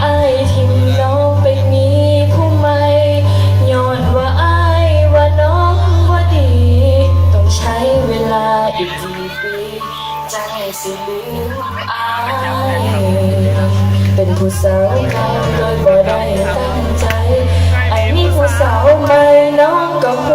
ไอทิมน้องไปมีผู้ใหม่ย้อว่าไอว่าน้องว่าดี ต้องใช้เวลาอีกกี่ปีจสิลืมไอ้เป็นผู้สาวเก่โดยได้ตั้งใจ ไอมีผู้สาวใหม่น้องก็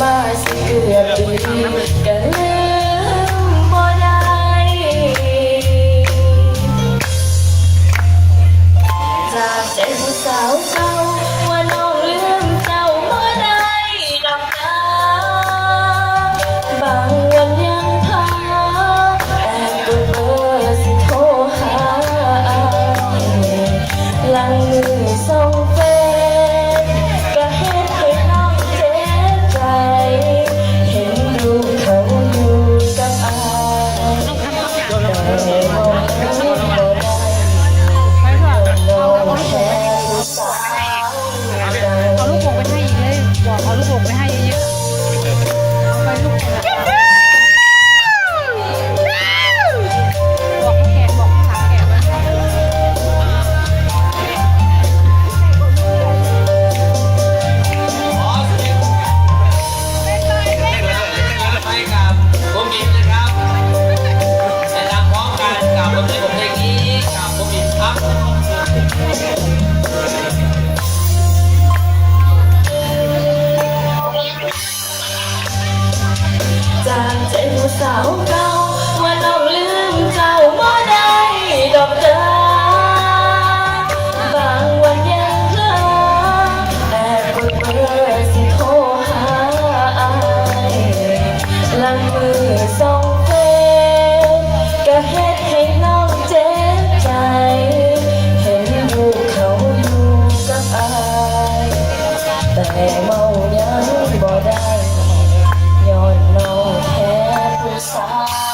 มาสิเกือบปีก็ลืมบ่ได้จากใจผู้สาวเก่าว่า สาวเก่าว่าน้องลืมเจ้าบ่ได้ดอกเด้อบางวันยังเพลอแอบกดเบอร์สิโทรหาอายลังมือส่งเฟซก็เฮ็ดให้น้องเจ็บใจ เห็นรูปเขาอยู่กับอายแต่เมายังบ่ได้ สา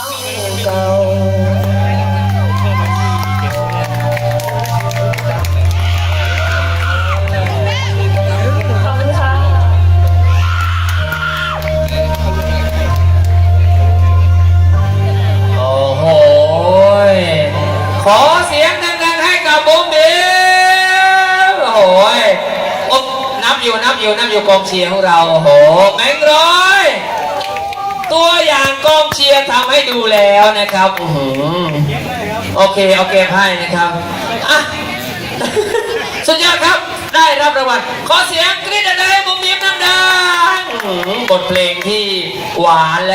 วเก่าขอบคุณค่ะโอ้โหยขอเสียงดังๆให้กับผมอิมโอ้โหยโอ๊บนับอยู่นับอยู่นับอยู่กองเชียร์ของเรา โอ้โหแบงค์ร้อย ยทำให้ดูแล้วนะครับอื้โหโอเคโอเคให้นะครับอะสุดยอดครับได้รับรางวัลขอเสียงกรี๊ดดังๆให้บุ๋มยิ้มดังๆบทเพลงที่หวานและ